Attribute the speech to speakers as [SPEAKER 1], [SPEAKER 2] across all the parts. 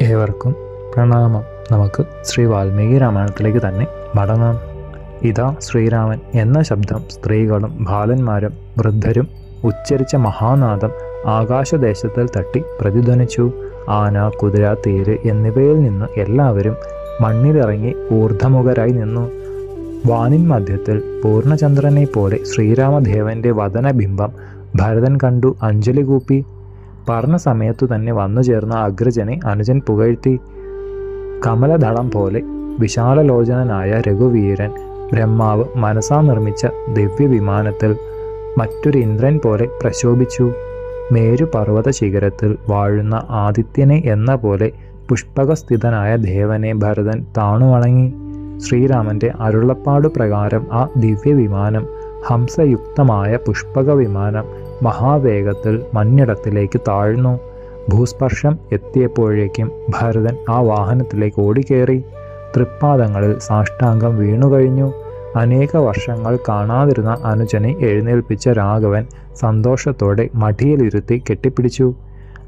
[SPEAKER 1] ഏവർക്കും പ്രണാമം. നമുക്ക് ശ്രീ വാൽമീകി രാമായണത്തിലേക്ക് തന്നെ മടങ്ങാം. ഇതാ ശ്രീരാമൻ എന്ന ശബ്ദം സ്ത്രീകളും ബാലന്മാരും വൃദ്ധരും ഉച്ചരിച്ച മഹാനാദം ആകാശദേശത്തിൽ തട്ടി പ്രതിധ്വനിച്ചു. ആന കുതിര തേര് എന്നിവയിൽ നിന്ന് എല്ലാവരും മണ്ണിലിറങ്ങി ഊർധമുഖരായി നിന്നു. വാനിൻ മധ്യത്തിൽ പൂർണചന്ദ്രനെ പോലെ ശ്രീരാമദേവന്റെ വദനബിംബം ഭരതൻ കണ്ടു അഞ്ജലി കൂപ്പി പറഞ്ഞ സമയത്തു തന്നെ വന്നു ചേർന്ന അഗ്രജനെ അനുജൻ പുകഴ്ത്തി. കമലദളം പോലെ വിശാലലോചനനായ രഘുവീരൻ ബ്രഹ്മാവ് മനസാ നിർമ്മിച്ച ദിവ്യവിമാനത്തിൽ മറ്റൊരു ഇന്ദ്രൻ പോലെ പ്രശോഭിച്ചു. മേരുപർവത ശിഖരത്തിൽ വാഴുന്ന ആദിത്യനെ എന്ന പോലെ പുഷ്പകസ്ഥിതനായ ദേവനെ ഭരതൻ താണുവണങ്ങി. ശ്രീരാമന്റെ അരുളപ്പാട് പ്രകാരം ആ ദിവ്യവിമാനം ഹംസയുക്തമായ പുഷ്പക വിമാനം മഹാവേഗത്തിൽ മഞ്ഞിടത്തിലേക്ക് താഴ്ന്നു. ഭൂസ്പർശം എത്തിയപ്പോഴേക്കും ഭരതൻ ആ വാഹനത്തിലേക്ക് ഓടിക്കേറി. തൃപ്പാദങ്ങളിൽ സാഷ്ടാംഗം വീണുകഴിഞ്ഞു. അനേക വർഷങ്ങൾ കാണാതിരുന്ന അനുജനെ എഴുന്നേൽപ്പിച്ച രാഘവൻ സന്തോഷത്തോടെ മടിയിലിരുത്തി കെട്ടിപ്പിടിച്ചു.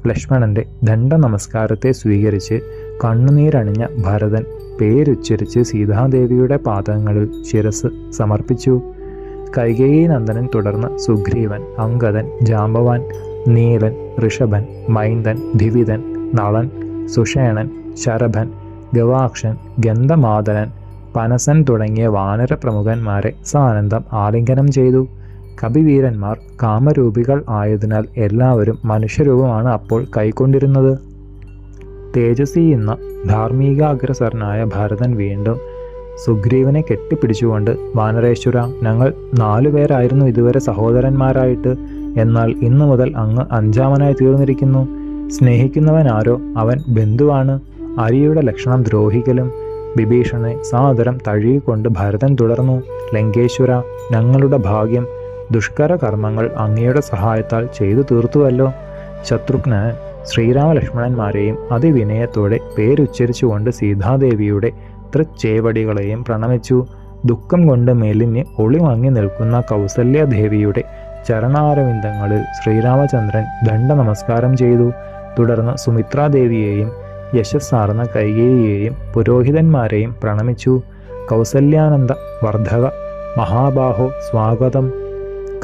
[SPEAKER 1] ലക്ഷ്മണന്റെ ദണ്ഡ നമസ്കാരത്തെ സ്വീകരിച്ച് കണ്ണുനീരണിഞ്ഞ ഭരതൻ പേരുച്ചരിച്ച് സീതാദേവിയുടെ പാദങ്ങളിൽ ശിരസ് സമർപ്പിച്ചു. കൈകേയി നന്ദനൻ തുടർന്ന് സുഗ്രീവൻ അങ്കദൻ ജാമ്പവാൻ നീലൻ ഋഷഭൻ മൈന്ദൻ ധിവിതൻ നളൻ സുഷേണൻ ശരഭൻ ഗവാക്ഷൻ ഗന്ധമാതനൻ പനസൻ തുടങ്ങിയ വാനര പ്രമുഖന്മാരെ സാനന്ദം ആലിംഗനം ചെയ്തു. കവിവീരന്മാർ കാമരൂപികൾ ആയതിനാൽ എല്ലാവരും മനുഷ്യരൂപമാണ് അപ്പോൾ കൈക്കൊണ്ടിരുന്നത്. തേജസ്വി എന്ന ധാർമ്മികാഗ്രസരനായ ഭരതൻ വീണ്ടും സുഗ്രീവനെ കെട്ടിപ്പിടിച്ചുകൊണ്ട് വാനരേശ്വര ഞങ്ങൾ നാലുപേരായിരുന്നു ഇതുവരെ സഹോദരന്മാരായിട്ട്. എന്നാൽ ഇന്നു മുതൽ അങ്ങ് അഞ്ചാമനായി തീർന്നിരിക്കുന്നു. സ്നേഹിക്കുന്നവൻ ആരോ അവൻ ബന്ധുവാണ്. അരിയുടെ ലക്ഷണം ദ്രോഹിക്കലും. വിഭീഷണെ സാദരം തഴുകിക്കൊണ്ട് ഭരതൻ തുടർന്നു ലങ്കേശ്വര ഞങ്ങളുടെ ഭാഗ്യം ദുഷ്കര കർമ്മങ്ങൾ അങ്ങയുടെ സഹായത്താൽ ചെയ്തു തീർത്തുവല്ലോ. ശത്രുഘ്നൻ ശ്രീരാമലക്ഷ്മണന്മാരെയും അതിവിനയത്തോടെ പേരുച്ചരിച്ചുകൊണ്ട് സീതാദേവിയുടെ തൃച്ചേവടികളെയും പ്രണമിച്ചു. ദുഃഖം കൊണ്ട് മെലിഞ്ഞ് ഒളിവാങ്ങി നിൽക്കുന്ന കൗസല്യാദേവിയുടെ ചരണാരവിന്ദങ്ങളിൽ ശ്രീരാമചന്ദ്രൻ ദണ്ഡ നമസ്കാരം ചെയ്തു. തുടർന്ന് സുമിത്രാദേവിയെയും യശസ്സാർന്ന കൈകേയിയെയും പുരോഹിതന്മാരെയും പ്രണമിച്ചു. കൗസല്യാനന്ദ വർദ്ധക മഹാബാഹോ സ്വാഗതം.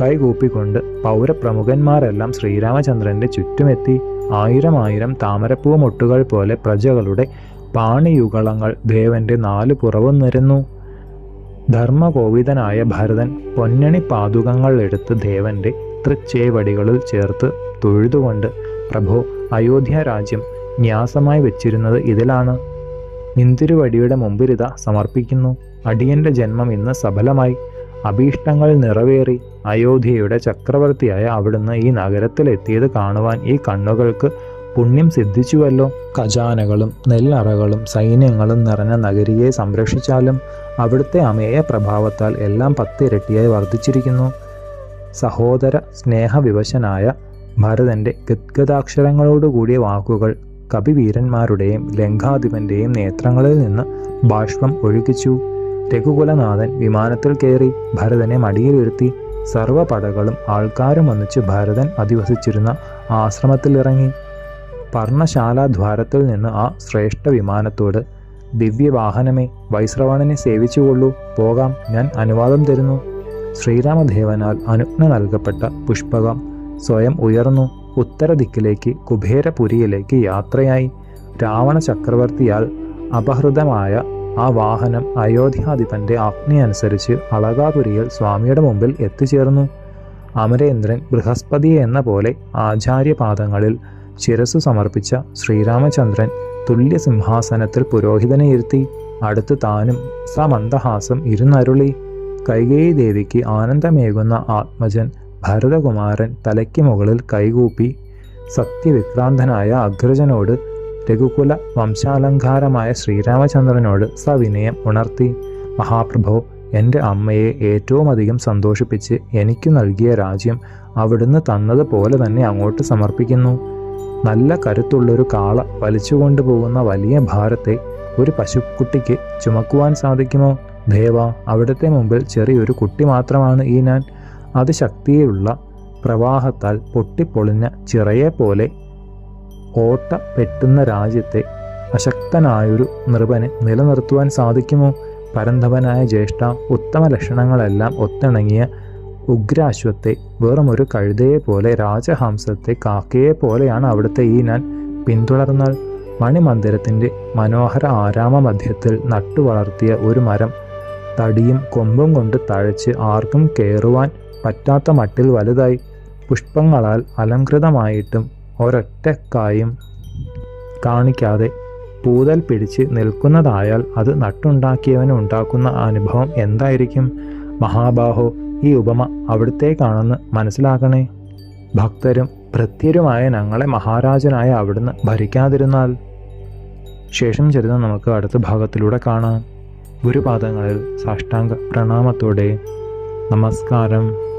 [SPEAKER 1] കൈകൂപ്പിക്കൊണ്ട് പൗരപ്രമുഖന്മാരെല്ലാം ശ്രീരാമചന്ദ്രന്റെ ചുറ്റുമെത്തി ആയിരം ആയിരം താമരപ്പൂ മൊട്ടുകൾ പോലെ പ്രജകളുടെ പാണിയുഗളങ്ങൾ ദേവന്റെ നാലു പുറവും നിരന്നു. ധർമ്മകോവിതനായ ഭരതൻ പൊന്നണി പാതുകങ്ങൾ എടുത്ത് ദേവന്റെ തൃച്ചേവടികളിൽ ചേർത്ത് തൊഴുതുകൊണ്ട് പ്രഭോ അയോധ്യ രാജ്യം ന്യാസമായി വെച്ചിരുന്നത് ഇതിലാണ്. നിന്തിരുവടിയുടെ മുമ്പിരിത സമർപ്പിക്കുന്നു. അടിയന്റെ ജന്മം ഇന്ന് സഫലമായി. അഭീഷ്ടങ്ങൾ നിറവേറി. അയോധ്യയുടെ ചക്രവർത്തിയായ അവിടുന്ന് ഈ നഗരത്തിലെത്തിയത് കാണുവാൻ ഈ കണ്ണുകൾക്ക് പുണ്യം സിദ്ധിച്ചുവല്ലോ. ഖജാനകളും നെല്ലറകളും സൈന്യങ്ങളും നിറഞ്ഞ നഗരിയെ സംരക്ഷിച്ചാലും അവിടുത്തെ അമേയ പ്രഭാവത്താൽ എല്ലാം പത്തിരട്ടിയായി വർദ്ധിച്ചിരിക്കുന്നു. സഹോദര സ്നേഹവിവശനായ ഭരതന്റെ ഗദ്ഗദാക്ഷരങ്ങളോടുകൂടിയ വാക്കുകൾ കവിവീരന്മാരുടെയും ലങ്കാധിപന്റെയും നേത്രങ്ങളിൽ നിന്ന് ബാഷ്പം ഒഴുകിച്ചു. രഘുകുലനാഥൻ വിമാനത്തിൽ കയറി ഭരതനെ മടിയിലിരുത്തി സർവപടകളും ആൾക്കാരും ഒന്നിച്ച് ഭരതൻ അധിവസിച്ചിരുന്ന ആശ്രമത്തിലിറങ്ങി. പർണശാലാദ്വാരത്തിൽ നിന്ന് ആ ശ്രേഷ്ഠ വിമാനത്തോട് ദിവ്യവാഹനമേ വൈശ്രവണനെ സേവിച്ചുകൊള്ളൂ പോകാം ഞാൻ അനുവാദം തരുന്നു ശ്രീരാമദേവനാൽ അനുജ്ഞ നൽകപ്പെട്ട പുഷ്പകം സ്വയം ഉയർന്നു ഉത്തരദിക്കിലേക്ക് കുബേരപുരിയിലേക്ക് യാത്രയായി. രാവണ ചക്രവർത്തിയാൽ അപഹൃതമായ ആ വാഹനം അയോധ്യാധിപന്റെ ആജ്ഞ അനുസരിച്ച് അളകാപുരിയിൽ സ്വാമിയുടെ മുമ്പിൽ എത്തിച്ചേർന്നു. അമരേന്ദ്രൻ ബൃഹസ്പതിയെ എന്ന പോലെ ആചാര്യപാദങ്ങളിൽ ശിരസ്സു സമർപ്പിച്ച ശ്രീരാമചന്ദ്രൻ തുല്യ സിംഹാസനത്തിൽ പുരോഹിതനെ ഇരുത്തി അടുത്ത് താനും സമന്ദഹാസം ഇരുന്നരുളി. കൈകേയി ദേവിക്ക് ആനന്ദമേകുന്ന ആത്മജൻ ഭരതകുമാരൻ തലയ്ക്ക് മുകളിൽ കൈകൂപ്പി. സത്യവിക്രാന്തനായ അഗ്രജനോട് രഘുകുല വംശാലങ്കാരമായ ശ്രീരാമചന്ദ്രനോട് സവിനയം ഉണർത്തി. മഹാപ്രഭോ എന്റെ അമ്മയെ ഏറ്റവും അധികം സന്തോഷിപ്പിച്ച് എനിക്ക് നൽകിയ രാജ്യം അവിടുന്ന് തന്നതുപോലെ തന്നെ അങ്ങോട്ട് സമർപ്പിക്കുന്നു. നല്ല കരുത്തുള്ളൊരു കാള വലിച്ചുകൊണ്ടു പോകുന്ന വലിയ ഭാരത്തെ ഒരു പശുക്കുട്ടിക്ക് ചുമക്കുവാൻ സാധിക്കുമോ? ദേവ അവിടുത്തെ മുമ്പിൽ ചെറിയൊരു കുട്ടി മാത്രമാണ് ഈ ഞാൻ. അതിശക്തിയിലുള്ള പ്രവാഹത്താൽ പൊട്ടിപ്പൊളിഞ്ഞ ചിറയെ പോലെ ഓട്ട പെട്ടുന്ന രാജ്യത്തെ അശക്തനായൊരു നൃപന് നിലനിർത്തുവാൻ സാധിക്കുമോ? പരന്തവനായ ജ്യേഷ്ഠ ഉത്തമ ലക്ഷണങ്ങളെല്ലാം ഒത്തിണങ്ങിയ ഉഗ്രാശ്വത്തെ വെറുമൊരു കഴുതയെ പോലെ രാജഹംസത്തെ കാക്കയെ പോലെയാണ് അവിടുത്തെ ഈ ഞാൻ പിന്തുടർന്നാൽ? മണിമന്ദിരത്തിന്റെ മനോഹര ആരാമ മധ്യത്തിൽ നട്ടുവളർത്തിയ ഒരു മരം തടിയും കൊമ്പും കൊണ്ട് തഴച്ച് ആർക്കും കയറുവാൻ പറ്റാത്ത മട്ടിൽ വലുതായി. പുഷ്പങ്ങളാൽ അലങ്കൃതമായിട്ടും ഒരൊറ്റക്കായും കാണിക്കാതെ പൂതൽ പിടിച്ച് നിൽക്കുന്നതായാൽ അത് നട്ടുണ്ടാക്കിയവന് ഉണ്ടാക്കുന്ന അനുഭവം എന്തായിരിക്കും? മഹാബാഹോ ഈ ഉപമ അവിടുത്തേക്കാണെന്ന് മനസ്സിലാക്കണേ. ഭക്തരും ഭൃത്യരുമായ ഞങ്ങളെ മഹാരാജനായ അവിടുന്ന് ഭരിക്കാതിരുന്നാൽ ശേഷം ചരിതം നമുക്ക് അടുത്ത ഭാഗത്തിലൂടെ കാണാം. ഗുരുപാദങ്ങളിൽ സാഷ്ടാംഗ പ്രണാമത്തോടെ നമസ്കാരം.